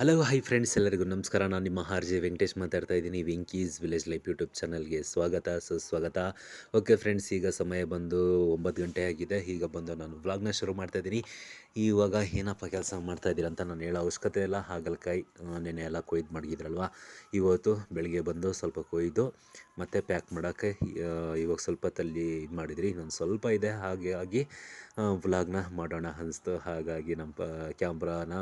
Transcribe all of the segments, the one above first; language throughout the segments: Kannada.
ಹಲೋ ಹೈ ಫ್ರೆಂಡ್ಸ್ ಎಲ್ಲರಿಗೂ ನಮಸ್ಕಾರ. ನಾನು ನಿಮ್ಮ ಆರ್ ಜೆ ವೆಂಕಟೇಶ್ ಮಾತಾಡ್ತಾ ಇದ್ದೀನಿ. ವೆಂಕೀಸ್ ವಿಲೇಜ್ ಲೈಫ್ ಯೂಟ್ಯೂಬ್ ಚಾನಲ್ಗೆ ಸ್ವಾಗತ, ಸುಸ್ವಾಗತ. ಓಕೆ ಫ್ರೆಂಡ್ಸ್ ಈಗ ಸಮಯ ಬಂದು ಒಂಬತ್ತು ಗಂಟೆ ಆಗಿದೆ. ಈಗ ಬಂದು ನಾನು ವ್ಲಾಗ್ನ ಶುರು ಮಾಡ್ತಾ ಇದ್ದೀನಿ. ಇವಾಗ ಏನಪ್ಪ ಕೆಲಸ ಮಾಡ್ತಾ ಇದ್ದೀರಾ ಅಂತ ನಾನು ಹೇಳೋ ಅವಶ್ಯಕತೆ ಇಲ್ಲ. ಹಾಗಲಕಾಯಿ ನೆನೆ ಎಲ್ಲ ಕೊಯ್ದು ಮಡಗಿದ್ರಲ್ವ? ಇವತ್ತು ಬೆಳಗ್ಗೆ ಬಂದು ಸ್ವಲ್ಪ ಕೊಯ್ದು ಮತ್ತು ಪ್ಯಾಕ್ ಮಾಡೋಕ್ಕೆ ಇವಾಗ ಸ್ವಲ್ಪ ತಲ್ಲಿ ಇದು ಮಾಡಿದ್ರಿ, ಇನ್ನೊಂದು ಸ್ವಲ್ಪ ಇದೆ ಹಾಗಾಗಿ ವ್ಲಾಗ್ನ ಮಾಡೋಣ ಅನಿಸ್ತು. ಹಾಗಾಗಿ ನಮ್ಮ ಪ, ಕ್ಯಾಮ್ರಾನ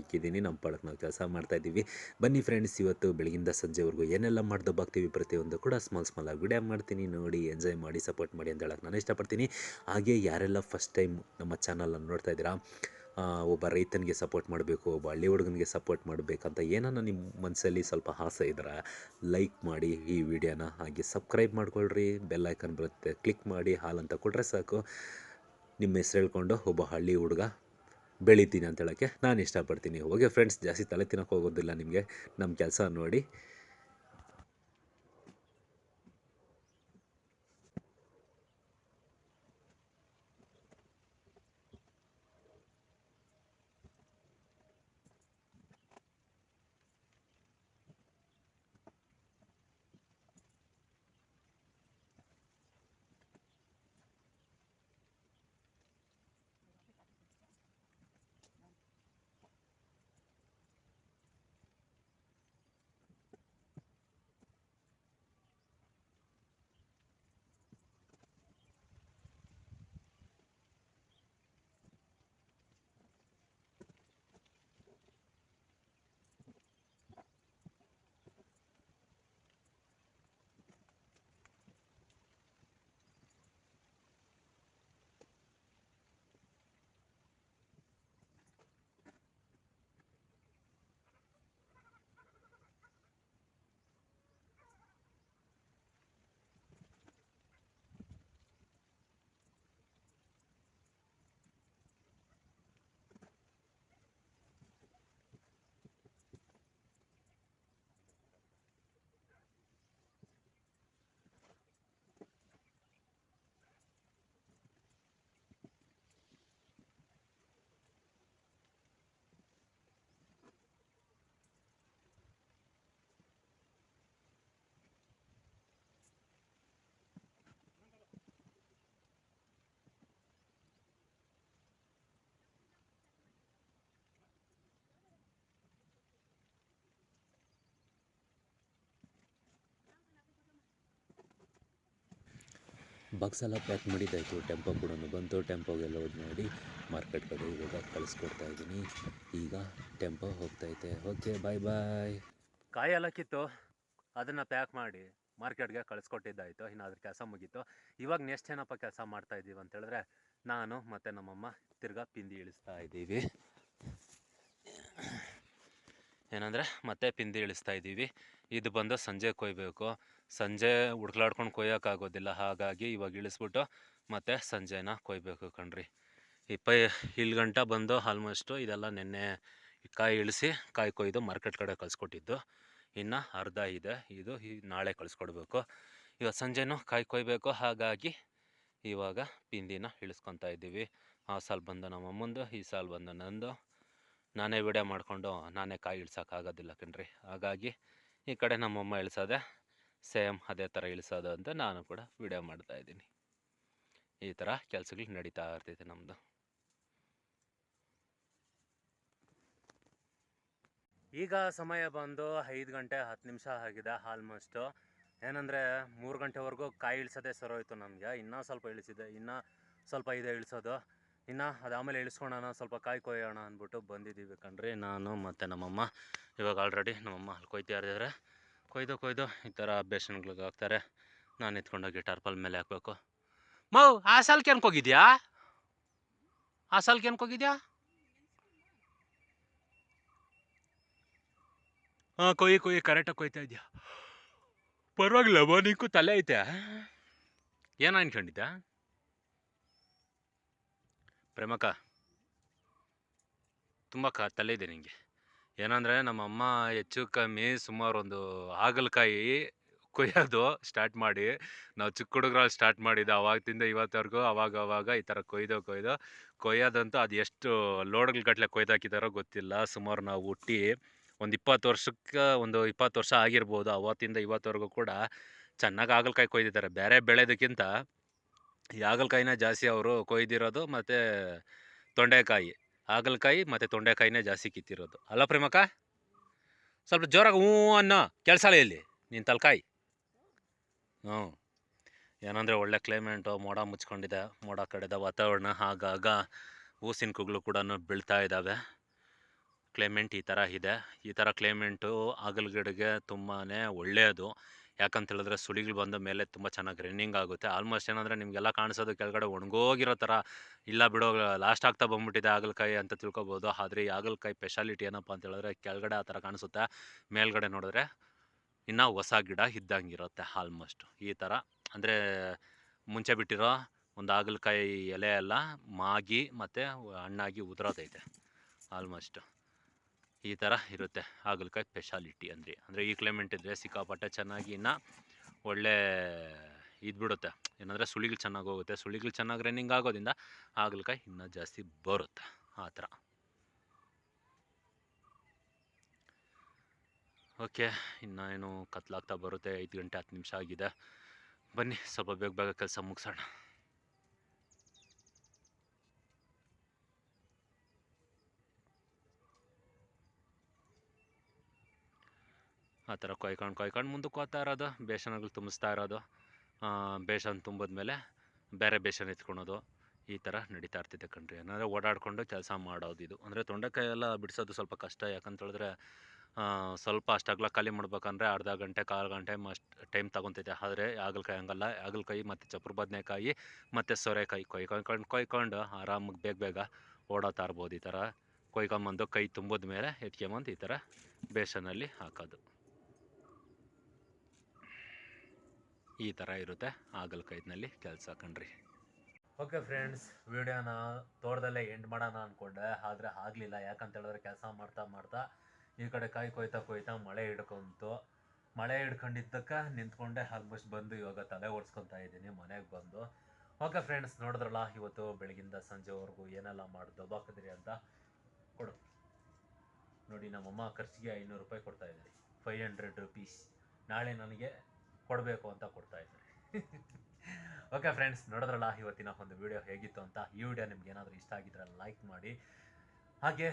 ಇಕ್ಕಿದ್ದೀನಿ ನಮ್ಮ ಪಾಡಕ್ಕೆ ನಾವು ಕೆಲಸ ಮಾಡ್ತಾಯಿದ್ದೀವಿ ಬನ್ನಿ ಫ್ರೆಂಡ್ಸ್ ಇವತ್ತು ಬೆಳಗಿಂದ ಸಂಜೆವರೆಗೂ ಏನೆಲ್ಲ ಮಾಡ್ದು ಬಾಗ್ತೀವಿ ಪ್ರತಿಯೊಂದು ಕೂಡ ಸ್ಮಾಲ್ ಸ್ಮಾಲ್ ಆಗಿ ವಿಡಿಯೋ ಮಾಡ್ತೀನಿ. ನೋಡಿ ಎಂಜಾಯ್ ಮಾಡಿ ಸಪೋರ್ಟ್ ಮಾಡಿ ಅಂತ ಹೇಳಕ್ಕೆ ನಾನು ಇಷ್ಟಪಡ್ತೀನಿ. ಹಾಗೆ ಯಾರೆಲ್ಲ ಫಸ್ಟ್ ಟೈಮ್ ನಮ್ಮ ಚಾನಲನ್ನು ನೋಡ್ತಾ ಇದ್ದೀರಾ ಒಬ್ಬ ರೈತನಿಗೆ ಸಪೋರ್ಟ್ ಮಾಡಬೇಕು, ಒಬ್ಬ ಹಳ್ಳಿ ಹುಡುಗನಿಗೆ ಸಪೋರ್ಟ್ ಮಾಡಬೇಕಂತ ಏನನ್ನ ನಿಮ್ಮ ಮನಸ್ಸಲ್ಲಿ ಸ್ವಲ್ಪ ಆಸೆ ಇದ್ರೆ, ಲೈಕ್ ಮಾಡಿ ಈ ವಿಡಿಯೋನ, ಹಾಗೆ ಸಬ್ಸ್ಕ್ರೈಬ್ ಮಾಡ್ಕೊಳ್ರಿ, ಬೆಲ್ ಐಕನ್ ಬರುತ್ತೆ, ಕ್ಲಿಕ್ ಮಾಡಿ, ಹಾಲ್ ಅಂತ ಕೊಟ್ಟರೆ ಸಾಕು. ನಿಮ್ಮ ಹೆಸ್ರು ಹೇಳ್ಕೊಂಡು ಒಬ್ಬ ಹಳ್ಳಿ ಹುಡುಗ, ಬೆಳಿತೀನಿ ಅಂತ ಹೇಳೋಕ್ಕೆ ನಾನು ಇಷ್ಟಪಡ್ತೀನಿ. ಓಕೆ ಫ್ರೆಂಡ್ಸ್ ಜಾಸ್ತಿ ತಲೆ ತಿನ್ನೋಕೆ ಹೋಗೋದಿಲ್ಲ ನಿಮಗೆ ನಮ್ಮ ಕೆಲಸ ನೋಡಿ. ಬಾಕ್ಸ್ ಎಲ್ಲ ಪ್ಯಾಕ್ ಮಾಡಿದ್ದಾಯಿತು. ಟೆಂಪೋ ಕೂಡ ಬಂತು. ಟೆಂಪೋಗೆಲ್ಲ ಹೋದ್ ನೋಡಿ, ಮಾರ್ಕೆಟ್ ಕಡೆ ಇವಾಗ ಕಳಿಸ್ಕೊಡ್ತಾ ಇದ್ದೀನಿ. ಈಗ ಟೆಂಪೋ ಹೋಗ್ತೈತೆ. Okay, bye bye. ಕಾಯಿ ಎಲ್ಲ ಕಿತ್ತು. ಅದನ್ನು ಪ್ಯಾಕ್ ಮಾಡಿ ಮಾರ್ಕೆಟ್ಗೆ ಕಳಿಸ್ಕೊಟ್ಟಿದ್ದಾಯಿತು. ಇನ್ನು ಅದ್ರ ಕೆಲಸ ಮುಗೀತು. ಇವಾಗ ನೆಕ್ಸ್ಟ್ ಏನಪ್ಪ ಕೆಲಸ ಮಾಡ್ತಾ ಇದ್ದೀವಿ ಅಂತ ಹೇಳಿದ್ರೆ, ನಾನು ಮತ್ತು ನಮ್ಮಮ್ಮ ತಿರ್ಗಾ ಪಿಂದಿ ಇಳಿಸ್ತಾ ಇದ್ದೀವಿ ಏನಂದರೆ ಮತ್ತೆ ಪಿಂದಿ ಇಳಿಸ್ತಾ ಇದ್ದೀವಿ. ಇದು ಬಂದು ಸಂಜೆ ಕೊಯ್ಬೇಕು. ಸಂಜೆ ಹುಡ್ಕ್ಲಾಡ್ಕೊಂಡು ಕೊಯ್ಯೋಕ್ಕಾಗೋದಿಲ್ಲ, ಹಾಗಾಗಿ ಇವಾಗ ಇಳಿಸ್ಬಿಟ್ಟು ಮತ್ತೆ ಸಂಜೆನ ಕೊಯ್ಬೇಕು ಕಣ್ರಿ. ಈ ಇಲ್ಲಿ ಗಂಟ ಬಂದು ಆಲ್ಮೋಸ್ಟು ಇದೆಲ್ಲ ನೆನ್ನೆ ಕಾಯಿ ಇಳಿಸಿ, ಕಾಯಿ ಕೊಯ್ದು ಮಾರ್ಕೆಟ್ ಕಡೆ ಕಳಿಸ್ಕೊಟ್ಟಿದ್ದು. ಇನ್ನು ಅರ್ಧ ಇದೆ. ಇದು ನಾಳೆ ಕಳಿಸ್ಕೊಡ್ಬೇಕು. ಇವತ್ತು ಸಂಜೆನೂ ಕಾಯಿ ಕೊಯ್ಬೇಕು. ಹಾಗಾಗಿ ಇವಾಗ ಪಿಂದಿನ ಇಳಿಸ್ಕೊತಾ ಇದ್ದೀವಿ. ಆ ಸಾಲು ಬಂದು ನಮ್ಮ ಅಮ್ಮಂದು, ಈ ಸಾಲು ಬಂದು ನಂದು. ನಾನೇ ವಿಡಿಯೋ ಮಾಡಿಕೊಂಡು ನಾನೇ ಕಾಯಿ ಇಳ್ಸೋಕ್ಕಾಗೋದಿಲ್ಲ ಕಣ್ರಿ. ಹಾಗಾಗಿ ಈ ಕಡೆ ನಮ್ಮಮ್ಮ ಇಳಿಸೋದೆ ಸೇಮ್ ಅದೇ ಥರ ಇಳಿಸೋದು ಅಂತ ನಾನು ಕೂಡ ವಿಡಿಯೋ ಮಾಡ್ತಾ ಇದ್ದೀನಿ. ಈ ಥರ ಕೆಲಸಗಳು ನಡೀತಾ ಇರ್ತೈತೆ ನಮ್ಮದು ಈಗ ಸಮಯ ಬಂದು ಐದು ಗಂಟೆ ಹತ್ತು ನಿಮಿಷ ಆಗಿದೆ ಆಲ್ಮೋಸ್ಟು ಏನಂದರೆ ಮೂರು ಗಂಟೆವರೆಗೂ ಕಾಯಿ ಇಳಿಸೋದೇ ಸರೋಯ್ತು ನಮಗೆ. ಇನ್ನೂ ಸ್ವಲ್ಪ ಇಳಿಸಿದೆ, ಇನ್ನೂ ಸ್ವಲ್ಪ ಇದೆ ಇಳಿಸೋದು. ಇನ್ನು ಆಮೇಲೆ ಇಳಿಸ್ಕೊಳೋಣ, ಸ್ವಲ್ಪ ಕಾಯಿ ಕೊಯ್ಯೋಣ ಅಂದ್ಬಿಟ್ಟು ಬಂದಿದ್ದೀವಿ ಕಣ್ರಿ. ನಾನು ಮತ್ತು ನಮ್ಮಮ್ಮ. ಇವಾಗ ಆಲ್ರೆಡಿ ನಮ್ಮಮ್ಮ ಅಲ್ಲಿ ಕೊಯ್ತಾ ಇದ್ದಾರೆ. ಕೊಯ್ದು ಕೊಯ್ದು ಈ ಥರ ಬೇಸನ್ಗಳಿಗೆ ಹಾಕ್ತಾರೆ. ನಾನು ಎತ್ಕೊಂಡೋಗಿ ಟಾರ್ಪಲ್ ಮೇಲೆ ಹಾಕಬೇಕು. ಮೌ ಆ ಸಾಲ್ಗೆ ಅನ್ಕೋಗಿದ್ಯಾ ಆ ಸಾಲ್ಗೆ ಅನ್ಕೋಗಿದ್ಯಾ ಹಾಂ, ಕೊಯ್ಯಿ ಕೊಯ್ಯಿ ಕರೆಕ್ಟಾಗಿ ಕೊಯ್ತಾ ಇದೆಯಾ? ಪರವಾಗಿಲ್ಲ ನಿಂಕು, ತಲೆ ಐತೆ. ಏನೋ ಅನ್ಕೊಂಡಿದ್ದೆ ಪ್ರೇಮಕ್ಕ, ತುಂಬ ಕ ತಲೆ ಇದೆ ನಿಂಗೆ. ಏನಂದರೆ ನಮ್ಮಮ್ಮ ಹೆಚ್ಚು ಕಮ್ಮಿ ಸುಮಾರು ಒಂದು ಹಾಗಲಕಾಯಿ ಕೊಯ್ಯೋದು ಸ್ಟಾರ್ಟ್ ಮಾಡಿ. ನಾವು ಚಿಕ್ಕ ಹುಡುಗರಲ್ಲಿ ಸ್ಟಾರ್ಟ್ ಮಾಡಿದ್ದು ಅವಾಗಿಂದ ಇವತ್ತವರೆಗೂ, ಅವಾಗ ಅವಾಗ ಈ ಥರ ಕೊಯ್ದು ಕೊಯ್ದು. ಕೊಯ್ಯೋದಂತೂ ಅದು ಎಷ್ಟು ಲೋಡ್ಗಳ ಗಟ್ಟಲೆ ಕೊಯ್ದಾಕಿದಾರೋ ಗೊತ್ತಿಲ್ಲ. ಸುಮಾರು ನಾವು ಹುಟ್ಟಿ ಒಂದು ಇಪ್ಪತ್ತು ವರ್ಷಕ್ಕೆ, ಒಂದು ಇಪ್ಪತ್ತು ವರ್ಷ ಆಗಿರ್ಬೋದು. ಅವತ್ತಿಂದ ಇವತ್ತವರೆಗೂ ಕೂಡ ಚೆನ್ನಾಗಿ ಹಾಗಲಕಾಯಿ ಕೊಯ್ದಿದ್ದಾರೆ. ಬೇರೆ ಬೆಳೆದಕ್ಕಿಂತ ಈ ಹಾಗಲಕಾಯಿನ ಜಾಸ್ತಿ ಅವರು ಕೊಯ್ದಿರೋದು ಮತ್ತು ತೊಂಡೆಕಾಯಿ. ಹಾಗಲಕಾಯಿ ಮತ್ತು ತೊಂಡೆಕಾಯಿನೇ ಜಾಸ್ತಿ ಕಿತ್ತಿರೋದು. ಅಲ್ಲ ಪ್ರೇಮಕ್ಕ? ಸ್ವಲ್ಪ ಜೋರಾಗಿ ಹ್ಞೂ ಅನ್ನೋ ಕೆಲಸ ಇಲ್ಲಿ ನಿನ್ನ ತಲಕಾಯಿ. ಹ್ಞೂ. ಏನಂದರೆ ಒಳ್ಳೆ ಕ್ಲೈಮೇಟು, ಮೋಡ ಮುಚ್ಕೊಂಡಿದೆ, ಮೋಡ ಕಡೆದ ವಾತಾವರಣ ಆಗಾಗ ಹೂಸಿನ ಕುಗ್ಲು ಕೂಡ ಬೀಳ್ತಾ ಇದ್ದಾವೆ ಕ್ಲೈಮೇಟ್ ಈ ಥರ ಇದೆ. ಈ ಥರ ಕ್ಲೈಮೇಟು ಆಗಲ್ಗಿಡಗೆ ತುಂಬಾ ಒಳ್ಳೆಯದು. ಯಾಕಂತ ಹೇಳಿದ್ರೆ ಸುಳಿಗಳು ಬಂದ ಮೇಲೆ ತುಂಬ ಚೆನ್ನಾಗಿ ರನ್ನಿಂಗ್ ಆಗುತ್ತೆ. ಆಲ್ಮೋಸ್ಟ್ ಏನಂದರೆ ನಿಮಗೆಲ್ಲ ಕಾಣಿಸೋದು ಕೆಳಗಡೆ ಒಣಗೋಗಿರೋ ಥರ ಇಲ್ಲ ಬಿಡೋ ಲಾಸ್ಟ್ ಆಗ್ತಾ ಬಂದ್ಬಿಟ್ಟಿದೆ ಹಾಗಲಕಾಯಿ ಅಂತ ತಿಳ್ಕೊಬೋದು. ಆದರೆ ಈ ಹಾಗಲಕಾಯಿ ಸ್ಪೆಷಾಲಿಟಿ ಏನಪ್ಪ ಅಂತ ಹೇಳಿದ್ರೆ ಕೆಳಗಡೆ ಆ ಥರ ಕಾಣಿಸುತ್ತೆ. ಮೇಲ್ಗಡೆ ನೋಡಿದ್ರೆ ಇನ್ನು ಹೊಸ ಗಿಡ ಇದ್ದಂಗೆ ಇರುತ್ತೆ ಆಲ್ಮೋಸ್ಟ್ ಈ ಥರ ಅಂದರೆ ಮುಂಚೆ ಬಿಟ್ಟಿರೋ ಒಂದು ಹಾಗಲಕಾಯಿ ಎಲೆ ಎಲ್ಲ ಮಾಗಿ ಮತ್ತು ಹಣ್ಣಾಗಿ ಉದುರೋದೈತೆ ಆಲ್ಮೋಸ್ಟ್ ಈ ಥರ ಇರುತ್ತೆ. ಹಾಗಲಕಾಯಿ ಸ್ಪೆಷಾಲಿಟಿ ಅಂದರೆ. ಅಂದರೆ ಈ ಕ್ಲೈಮೇಟ್ ಇದ್ದರೆ ಸಿಕ್ಕಾಪಟ್ಟೆ ಚೆನ್ನಾಗಿ ಇನ್ನು ಒಳ್ಳೆ ಇದು ಬಿಡುತ್ತೆ. ಏನಂದರೆ ಸುಳಿಗಳು ಚೆನ್ನಾಗಿ ಹೋಗುತ್ತೆ. ಸುಳಿಗಳು ಚೆನ್ನಾಗಿ ರನ್ನಿಂಗ್ ಆಗೋದ್ರಿಂದ ಹಾಗಲಕಾಯಿ ಇನ್ನೂ ಜಾಸ್ತಿ ಬರುತ್ತೆ. ಆ ಥರ ಓಕೆ ಇನ್ನೇನು ಏನು ಕತ್ಲಾಗ್ತಾ ಬರುತ್ತೆ. ಐದು ಗಂಟೆ ಹತ್ತು ನಿಮಿಷ ಆಗಿದೆ. ಬನ್ನಿ, ಸ್ವಲ್ಪ ಬೇಗ ಬೇಗ ಕೆಲಸ ಮುಗಿಸೋಣ. ಆ ಥರ ಕೊಯ್ಕೊಂಡು ಕೊಯ್ಕೊಂಡು ಮುಂದಕ್ಕೆ ಹೋಗ್ತಾ ಇರೋದು ಬೇಸನ್ಗಳು ತುಂಬಿಸ್ತಾ ಇರೋದು ಬೇಸನ್ ತುಂಬಿದ್ಮೇಲೆ ಬೇರೆ ಬೇಸನ್ ಎತ್ಕೊಳೋದು ಈ ಥರ ನಡೀತಾ ಇರ್ತಿದೆ ಕಣ್ರಿ. ಏನಾದರೆ ಓಡಾಡಿಕೊಂಡು ಕೆಲಸ ಮಾಡೋದು ಇದು. ಅಂದರೆ ತೊಂಡೆಕಾಯಿ ಎಲ್ಲ ಬಿಡಿಸೋದು ಸ್ವಲ್ಪ ಕಷ್ಟ ಯಾಕಂತ ಹೇಳಿದ್ರೆ ಆ, ಸ್ವಲ್ಪ ಅಷ್ಟು ಅಗಲ ಖಾಲಿ ಮಾಡ್ಬೇಕಂದ್ರೆ ಅರ್ಧ ಗಂಟೆ ಕಾಲು ಗಂಟೆ ಮಸ್ಟ್ ಟೈಮ್ ತಗೊತೈತೆ ಆದರೆ ಹಾಗಲಕಾಯಿ ಹಂಗಲ್ಲ. ಹಾಗಲಕಾಯಿ ಮತ್ತು ಚಪ್ರ ಬದನೆಕಾಯಿ ಮತ್ತು ಸೋರೆಕಾಯಿ. ಕೊಯ್ಕೊಂಡು ಕೊಯ್ಕೊಂಡು ಆರಾಮಾಗಿ ಬೇಗ ಬೇಗ ಓಡಾಡ್ತಾ ಇರ್ಬೋದು ಈ ಥರ. ಕೊಯ್ಕೊಂಬಂದು ಕೈ ತುಂಬಿದ ಮೇಲೆ ಎತ್ಕೊಂಬಂದು ಈ ಥರ ಬೇಸನಲ್ಲಿ ಹಾಕೋದು. ಈ ಥರ ಇರುತ್ತೆ ಹಾಗಲಕಾಯಿನಲ್ಲಿ ಕೆಲಸ ಕಣ್ರಿ. ಓಕೆ ಫ್ರೆಂಡ್ಸ್ ವಿಡಿಯೋನ ತೋಟದಲ್ಲೇ ಎಂಡ್ ಮಾಡೋಣ ಅಂದ್ಕೊಂಡೆ ಆದರೆ ಆಗಲಿಲ್ಲ. ಯಾಕಂತ ಹೇಳಿದ್ರೆ ಕೆಲಸ ಮಾಡ್ತಾ ಮಾಡ್ತಾ ಈ ಕಡೆ ಕಾಯಿ ಕೊಯ್ತಾ ಕೊಯ್ತಾ ಮಳೆ ಹಿಡ್ಕೊಂತು. ಮಳೆ ಹಿಡ್ಕೊಂಡಿದ್ದಕ್ಕೆ ನಿಂತ್ಕೊಂಡೆ ಆಲ್ಮೋಸ್ಟ್ ಬಂದು ಇವಾಗ ತಲೆ ಓಡಿಸ್ಕೊತಾ ಇದ್ದೀನಿ, ಮನೆಗೆ ಬಂದು. ಓಕೆ ಫ್ರೆಂಡ್ಸ್ ನೋಡಿದ್ರಲ್ಲ, ಇವತ್ತು ಬೆಳಗಿಂದ ಸಂಜೆವರೆಗೂ ಏನೆಲ್ಲ ಮಾಡಿ ದಬ್ಬಾಕಿದ್ರಿ ಅಂತ ಕೊಡು. ನೋಡಿ ನಮ್ಮಮ್ಮ ಖರ್ಚಿಗೆ ಐನೂರು ರೂಪಾಯಿ ಕೊಡ್ತಾ ಇದ್ದೀನಿ ಫೈವ್ ಹಂಡ್ರೆಡ್ ರುಪೀಸ್ ನಾಳೆ ನನಗೆ ಕೊಡಬೇಕು ಅಂತ ಕೊಡ್ತಾ ಇದ್ದಾರೆ. ಓಕೆ ಫ್ರೆಂಡ್ಸ್ ನೋಡಿದ್ರಲ್ಲ ಇವತ್ತಿನ ಒಂದು ವಿಡಿಯೋ ಹೇಗಿತ್ತು ಅಂತ? ಈ ವಿಡಿಯೋ ನಿಮ್ಗೆ ಏನಾದರೂ ಇಷ್ಟ ಆಗಿದ್ರೆ ಲೈಕ್ ಮಾಡಿ. ಹಾಗೆ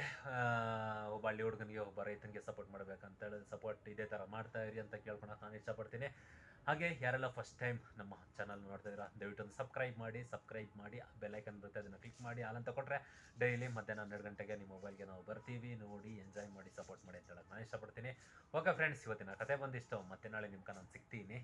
ಒಬ್ಬ ಹಳ್ಳಿ ಹುಡುಗನಿಗೆ, ಒಬ್ಬ ರೈತನಿಗೆ ಸಪೋರ್ಟ್ ಮಾಡಬೇಕಂತೇಳಿ ಸಪೋರ್ಟ್ ಇದೇ ಥರ ಮಾಡ್ತಾ ಇರಿ ಅಂತ ಕೇಳ್ಕೊಳಕ್ಕೆ ನಾನು ಇಷ್ಟಪಡ್ತೀನಿ. ಹಾಗೆ ಯಾರೆಲ್ಲ ಫಸ್ಟ್ ಟೈಮ್ ನಮ್ಮ ಚಾನಲ್ ನೋಡ್ತಾ ಇದ್ದೀರಾ, ದಯವಿಟ್ಟು ಒಂದು ಸಬ್ಸ್ಕ್ರೈಬ್ ಮಾಡಿ ಸಬ್ಸ್ಕ್ರೈಬ್ ಮಾಡಿ ಬೆಲ್ಲೈಕನ್ ಬರುತ್ತೆ, ಅದನ್ನು ಕ್ಲಿಕ್ ಮಾಡಿ ಹಾಲಂತ ಕೊಟ್ಟರೆ ಡೈಲಿ ಮಧ್ಯಾಹ್ನ ಹನ್ನೆರಡು ಗಂಟೆಗೆ ನಿಮ್ಮ ಮೊಬೈಲ್ಗೆ ನಾವು ಬರ್ತೀವಿ, ನೋಡಿ ಎಂಜಾಯ್ ಮಾಡಿ ಸಪೋರ್ಟ್ ಮಾಡಿ ಅಂತ ಹೇಳಕ್ಕೆ ನಾನು ಇಷ್ಟಪಡ್ತೀನಿ. ಓಕೆ ಫ್ರೆಂಡ್ಸ್ ಇವತ್ತಿನ ಕತೆ ಬಂದಿಷ್ಟು. ಮತ್ತೆ ನಾಳೆ ನಿಮ್ಗೆ ನಾನು ಸಿಗ್ತೀನಿ.